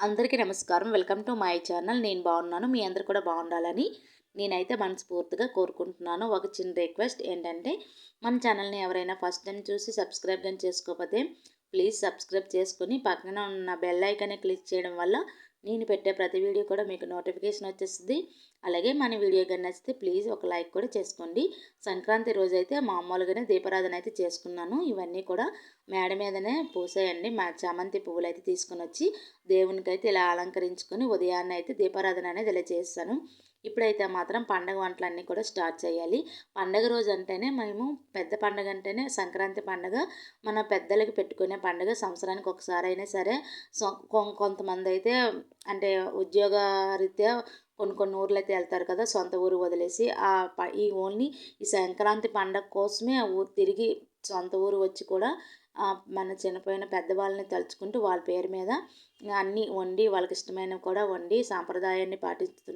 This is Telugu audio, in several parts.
అందరికీ నమస్కారం. Welcome to my channel. నేను బాగున్నాను. మీ అందరు కూడా బాగుండాలని నేనైతే మనస్ఫూర్తిగా కోరుకుంటున్నాను. ఒక చిన్న రిక్వెస్ట్ ఏంటంటే మన ఛానల్ని ఎవరైనా ఫస్ట్ టైం చూసి సబ్స్క్రైబ్ కానీ చేసుకోకపోతే ప్లీజ్ సబ్స్క్రైబ్ చేసుకుని పక్కన ఉన్న బెల్ ఐకాన్ని క్లిక్ చేయడం వల్ల నేను పెట్టే ప్రతి వీడియో కూడా మీకు నోటిఫికేషన్ వచ్చేస్తుంది. అలాగే మన వీడియో కానీ నచ్చితే ప్లీజ్ ఒక లైక్ కూడా చేసుకోండి. సంక్రాంతి రోజు అయితే మామూలుగానే దీపారాధన అయితే చేసుకున్నాను. ఇవన్నీ కూడా మేడ మీదనే పూసాయండి. మా చామంతి పువ్వులు అయితే తీసుకుని వచ్చి దేవునికి అయితే ఇలా అలంకరించుకొని ఉదయాన్నే అయితే దీపారాధన అనేది ఇలా చేస్తాను. ఇప్పుడైతే మాత్రం పండగ వంటలన్నీ కూడా స్టార్ట్ చేయాలి. పండగ రోజు అంటేనే మేము పెద్ద పండగ అంటేనే సంక్రాంతి పండగ మన పెద్దలకి పెట్టుకునే పండగ సంవత్సరానికి ఒకసారి అయినా సరే. సో కొంతమంది అయితే అంటే ఉద్యోగ రీత్యా కొన్ని కొన్ని ఊర్లు అయితే వెళ్తారు కదా సొంత ఊరు వదిలేసి ఆ ఈ ఓన్లీ ఈ సంక్రాంతి పండగ కోసమే ఆ ఊరు తిరిగి సొంత ఊరు వచ్చి కూడా మన చనిపోయిన పెద్దవాళ్ళని తలుచుకుంటూ వాళ్ళ పేరు మీద అన్నీ వండి వాళ్ళకి ఇష్టమైనవి కూడా వండి సాంప్రదాయాన్ని పాటిస్తు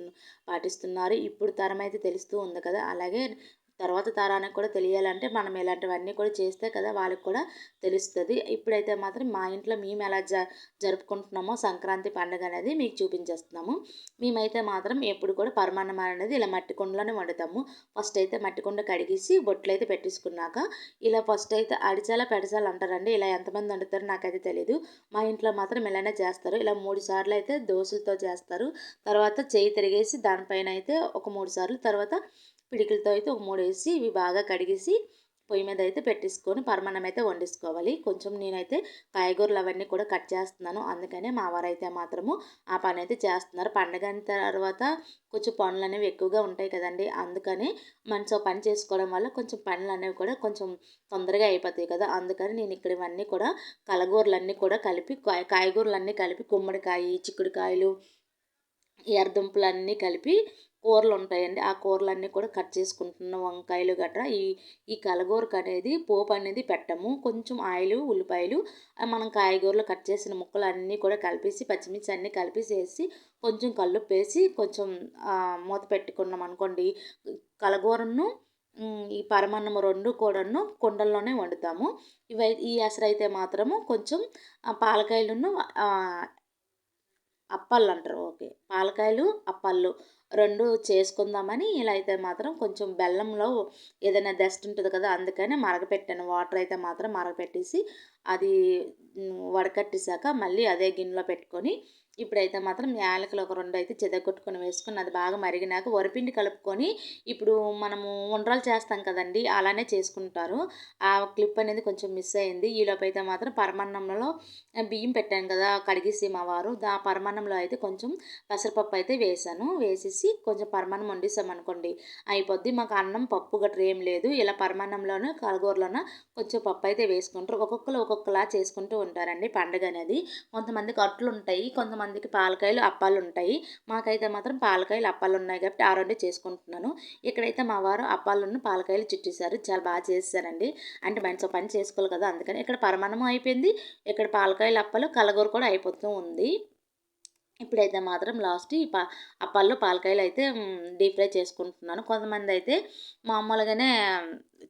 పాటిస్తున్నారు. ఇప్పుడు తరం అయితే తెలుస్తూ ఉంది కదా. అలాగే తర్వాత తరానికి కూడా తెలియాలంటే మనం ఇలాంటివన్నీ కూడా చేస్తే కదా వాళ్ళకి కూడా తెలుస్తుంది. ఇప్పుడైతే మాత్రం మా ఇంట్లో మేము ఎలా జ జరుపుకుంటున్నామో సంక్రాంతి పండుగ అనేది మీకు చూపించేస్తున్నాము. మేమైతే మాత్రం ఎప్పుడు కూడా పరమాన్నం అనేది ఇలా మట్టి కుండలోనే వండుతాము. ఫస్ట్ అయితే మట్టి కుండ కడిగేసి బొట్లు అయితే పెట్టించుకున్నాక ఇలా ఫస్ట్ అయితే అడిచాలా పెడచాలా అంటారండి. ఇలా ఎంతమంది వండుతారో నాకైతే తెలియదు మా ఇంట్లో మాత్రం ఇలానే చేస్తారు. ఇలా మూడు సార్లు అయితే దోశలతో చేస్తారు. తర్వాత చేయి తిరిగేసి దానిపైన అయితే ఒక మూడు సార్లు తర్వాత పిడికిలతో అయితే ఒక మూడు వేసి ఇవి బాగా కడిగేసి పొయ్యి మీద అయితే పెట్టేసుకొని పరమాన్నం అయితే వండేసుకోవాలి. కొంచెం నేనైతే కాయగూరలు అవన్నీ కూడా కట్ చేస్తున్నాను. అందుకనే మా వారైతే మాత్రము ఆ పని అయితే చేస్తున్నారు. పండగ తర్వాత కొంచెం పనులు అనేవి ఎక్కువగా ఉంటాయి కదండి. అందుకని మంచిగా పని చేసుకోవడం వల్ల కొంచెం పనులు అనేవి కూడా కొంచెం తొందరగా అయిపోతాయి కదా. అందుకని నేను ఇక్కడ ఇవన్నీ కూడా కలగూరలన్నీ కూడా కలిపి కాయగూరలన్నీ కలిపి గుమ్మడికాయ చిక్కుడుకాయలు ఎర్రదుంపలన్నీ కలిపి కూరలు ఉంటాయండి ఆ కూరలన్నీ కూడా కట్ చేసుకుంటున్న వంకాయలు గట్రా ఈ ఈ కలగూరకు అనేది పోపు అనేది పెట్టము. కొంచెం ఆయిల్ ఉల్లిపాయలు మనం కాయగూరలు కట్ చేసిన ముక్కలు అన్నీ కూడా కలిపేసి పచ్చిమిర్చి అన్నీ కలిపేసేసి కొంచెం కళ్ళు వేసి కొంచెం మూత పెట్టుకున్నాం అనుకోండి. కలగూరను ఈ పరమన్నము రెండు కూడాను కుండల్లోనే వండుతాము. ఇవి ఈ ఎసరైతే మాత్రము కొంచెం పాలకాయలను అప్పాలు అంటారు ఓకే. పాలకాయలు అప్పాలు రెండు చేసుకుందామని ఇలా అయితే మాత్రం కొంచెం బెల్లంలో ఏదైనా డస్ట్ ఉంటుంది కదా అందుకని మరగపెట్టాను. వాటర్ అయితే మాత్రం మరగపెట్టేసి అది వడకట్టేసాక మళ్ళీ అదే గిన్నెలో పెట్టుకొని ఇప్పుడైతే మాత్రం యాలకులు ఒక రెండు అయితే చెదగొట్టుకొని వేసుకొని అది బాగా మరిగినాక వరిపిండి కలుపుకొని ఇప్పుడు మనము ఉండ్రాలు చేస్తాం కదండి అలానే చేసుకుంటారు. ఆ క్లిప్ అనేది కొంచెం మిస్ అయింది. ఈలోపు అయితే మాత్రం పరమాన్నంలో బియ్యం పెట్టాను కదా కడిగేసి మా వారు. దా పరమాన్నంలో అయితే కొంచెం పెసరపప్పు అయితే వేసాను. వేసేసి కొంచెం పరమాన్నం వండిస్తాం అనుకోండి అయిపోద్ది. మాకు అన్నం పప్పు గట్రా ఏం లేదు. ఇలా పరమాన్నంలోనే కలగూరలోన కొంచెం పప్పు అయితే వేసుకుంటారు. ఒక్కొక్కరు ఒక్కొక్కలా చేసుకుంటూ ఉంటారండి పండుగ అనేది. కొంతమందికి అట్లు ఉంటాయి కొంతమంది మందికి పాలకాయలు అప్పాలు ఉంటాయి. మాకైతే మాత్రం పాలకాయలు అప్పాలు ఉన్నాయి కాబట్టి ఆ రెండు చేసుకుంటున్నాను. ఇక్కడైతే మా వారు అప్పాలను పాలకాయలు చిట్టేశారు చాలా బాగా చేశారండి అంటే మంచి పని చేసుకోవాలి కదా అందుకని ఇక్కడ పరమాన్నం అయిపోయింది. ఇక్కడ పాలకాయలు అప్పాలు కలగూర కూడా అయిపోతూ ఉంది. ఇప్పుడైతే మాత్రం లాస్ట్ ఈ పా అప్పాల్లో పాలకాయలు అయితే డీప్ ఫ్రై చేసుకుంటున్నాను. కొంతమంది అయితే మామూలుగానే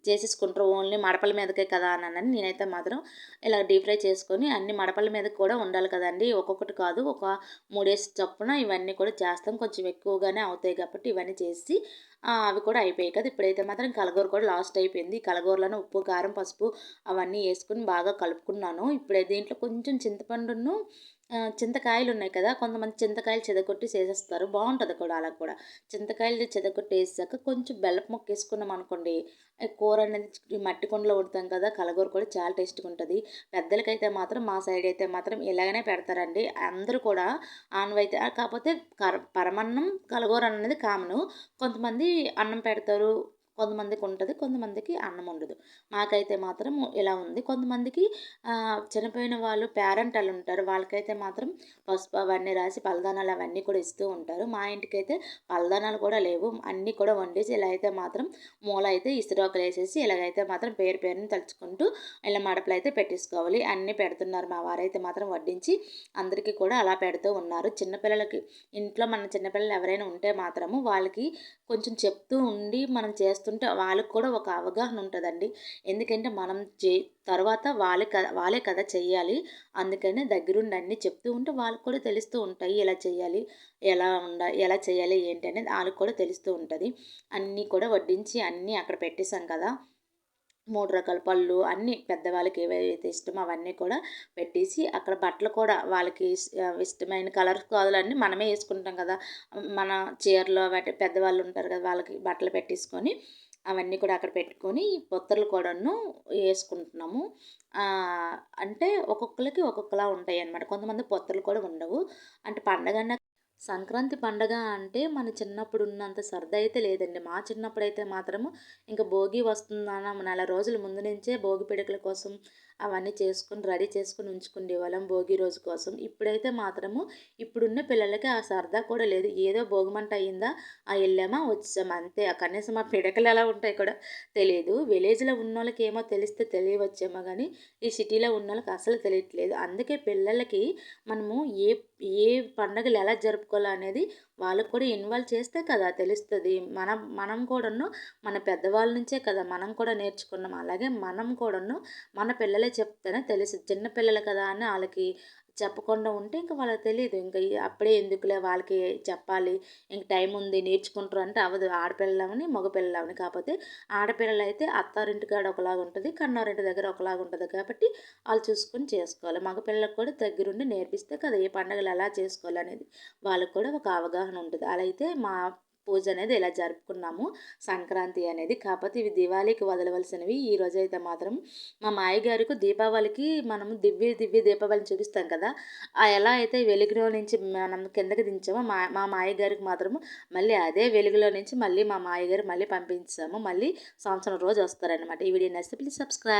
చేసేసుకుంటారు ఓన్లీ మడపల మీదకే కదా అని నేనైతే మాత్రం ఇలా డీప్ ఫ్రై చేసుకొని అన్ని మడపల మీద కూడా ఉండాలి కదండి. ఒక్కొక్కటి కాదు ఒక మూడేసి చొప్పున ఇవన్నీ కూడా చేస్తాం. కొంచెం ఎక్కువగానే అవుతాయి కాబట్టి ఇవన్నీ చేసి అవి కూడా అయిపోయాయి కదా. ఇప్పుడైతే మాత్రం కలగూర కూడా లాస్ట్ అయిపోయింది. కలగూరలోనే ఉప్పు కారం పసుపు అవన్నీ వేసుకుని బాగా కలుపుకున్నాను. ఇప్పుడైతే దీంట్లో కొంచెం చింతపండును చింతకాయలు ఉన్నాయి కదా కొంతమంది చింతకాయలు చెదగొట్టి చేసేస్తారు. బాగుంటుంది కూడా అలా కూడా. చింతకాయలు చెదగొట్టి వేసాక కొంచెం బెల్లపు మొక్క వేసుకున్నాం అనుకోండి కూర అనేది మట్టి కుండలో ఉడతాం కదా కలగూర కూడా చాలా టేస్ట్గా ఉంటుంది. పెద్దలకైతే మాత్రం మా సైడ్ అయితే మాత్రం ఇలాగనే పెడతారండి. అందరూ కూడా ఆనవైతే కాకపోతే కర పరమన్నం కలగూర అనేది కామను. కొంతమంది అన్నం పెడతారు కొంతమందికి ఉంటుంది కొంతమందికి అన్నం ఉండదు మాకైతే మాత్రం ఇలా ఉంది. కొంతమందికి చనిపోయిన వాళ్ళు పేరెంట్ వాళ్ళు ఉంటారు వాళ్ళకైతే మాత్రం పసుపు అవన్నీ రాసి పలదానాలు అవన్నీ కూడా ఇస్తూ ఉంటారు. మా ఇంటికి అయితే పలదానాలు కూడా లేవు. అన్నీ కూడా వండేసి ఇలా అయితే మాత్రం మూల అయితే ఇసురోకలు వేసేసి ఇలాగైతే మాత్రం పేరు పేరుని తలుచుకుంటూ ఇలా మడపలు అయితే పెట్టేసుకోవాలి. అన్నీ పెడుతున్నారు మా వారైతే మాత్రం వడ్డించి అందరికీ కూడా అలా పెడుతూ ఉన్నారు. చిన్నపిల్లలకి ఇంట్లో మన చిన్నపిల్లలు ఎవరైనా ఉంటే మాత్రము వాళ్ళకి కొంచెం చెప్తూ ఉండి మనం చేస్తూ చేస్తుంటే వాళ్ళకి కూడా ఒక అవగాహన ఉంటుందండి. ఎందుకంటే మనం చే తర్వాత వాళ్ళే కదా వాళ్ళే కదా చేయాలి అందుకని దగ్గరుండి అన్నీ చెప్తూ ఉంటే వాళ్ళకి కూడా తెలుస్తూ ఉంటాయి ఎలా చేయాలి ఎలా ఉండ ఎలా చేయాలి ఏంటి అనేది వాళ్ళకి కూడా తెలుస్తూ ఉంటుంది. అన్నీ కూడా వడ్డించి అన్నీ అక్కడ పెట్టేశాం కదా. మూడు రకాల పళ్ళు అన్నీ పెద్దవాళ్ళకి ఏవైతే ఇష్టమో అవన్నీ కూడా పెట్టేసి అక్కడ బట్టలు కూడా వాళ్ళకి ఇష్టమైన కలర్స్ కాదులన్నీ మనమే వేసుకుంటాం కదా. మన చీరలో వాటి పెద్దవాళ్ళు ఉంటారు కదా వాళ్ళకి బట్టలు పెట్టేసుకొని అవన్నీ కూడా అక్కడ పెట్టుకొని పొత్తలు కూడాను వేసుకుంటున్నాము. అంటే ఒక్కొక్కరికి ఒక్కొక్కలా ఉంటాయి అన్నమాట కొంతమంది పొత్తలు కూడా ఉండవు. అంటే పండగ సంక్రాంతి పండగ అంటే మన చిన్నప్పుడు ఉన్నంత సరదా అయితే లేదండి. మా చిన్నప్పుడు అయితే మాత్రము ఇంకా భోగి వస్తుందన్న నెల రోజుల ముందు నుంచే భోగి పిడకల కోసం అవన్నీ చేసుకుని రెడీ చేసుకుని ఉంచుకునే వాళ్ళం భోగి రోజు కోసం. ఇప్పుడైతే మాత్రము ఇప్పుడున్న పిల్లలకి ఆ సరదా కూడా లేదు. ఏదో భోగిమంట అయ్యిందా ఆ వెళ్ళామా వచ్చామా అంతే. కనీసం ఆ పిడకలు ఎలా ఉంటాయి కూడా తెలియదు. విలేజ్లో ఉన్న వాళ్ళకి ఏమో తెలిస్తే తెలియవచ్చేమో కానీ ఈ సిటీలో ఉన్న వాళ్ళకి అసలు తెలియట్లేదు. అందుకే పిల్లలకి మనము ఏ ఏ పండగలు ఎలా జరుపుకోవాలి అనేది వాళ్ళకు కూడా ఇన్వాల్వ్ చేస్తే కదా తెలుస్తుంది. మనం మనం కూడాను మన పెద్దవాళ్ళ నుంచే కదా మనం కూడా నేర్చుకున్నాం. అలాగే మనం కూడాను మన పిల్లలే చెప్తేనే తెలుసు. చిన్నపిల్లలు కదా అని వాళ్ళకి చెప్పకుండా ఉంటే ఇంకా వాళ్ళకి తెలియదు ఇంకా అప్పుడే ఎందుకులే వాళ్ళకి చెప్పాలి. ఇంక టైం ఉంది నేర్చుకుంటారు అంటే అవ్వదు. ఆడపిల్లలని మగపిల్లలని కాకపోతే ఆడపిల్లలు అయితే అత్తారింటి కాడ ఒకలాగా ఉంటుంది కన్నారింటి దగ్గర ఒకలాగా ఉంటుంది కాబట్టి వాళ్ళు చూసుకొని చేసుకోవాలి. మగపిల్లలకు కూడా దగ్గరుండి నేర్పిస్తే కదా ఏ పండుగలు ఎలా చేసుకోవాలి అనేది కూడా ఒక అవగాహన ఉంటుంది. అలా అయితే మా పూజ అనేది ఇలా జరుపుకున్నాము. సంక్రాంతి అనేది కాకపోతే ఇవి దివాళీకి వదలవలసినవి. ఈ రోజు అయితే మాత్రం మా మాయగారికి దీపావళికి మనం దివ్య దివ్య దీపావళిని చూపిస్తాం కదా. ఆ ఎలా అయితే వెలుగులో నుంచి మనం కిందకి దించామో మా మా మాయగారికి మాత్రము మళ్ళీ అదే వెలుగులో నుంచి మళ్ళీ మా మాయగారు మళ్ళీ పంపించాము. మళ్ళీ సంవత్సరం రోజు వస్తారనమాట ఈ వీడియో నచ్చితే ప్లీజ్ సబ్స్క్రైబ్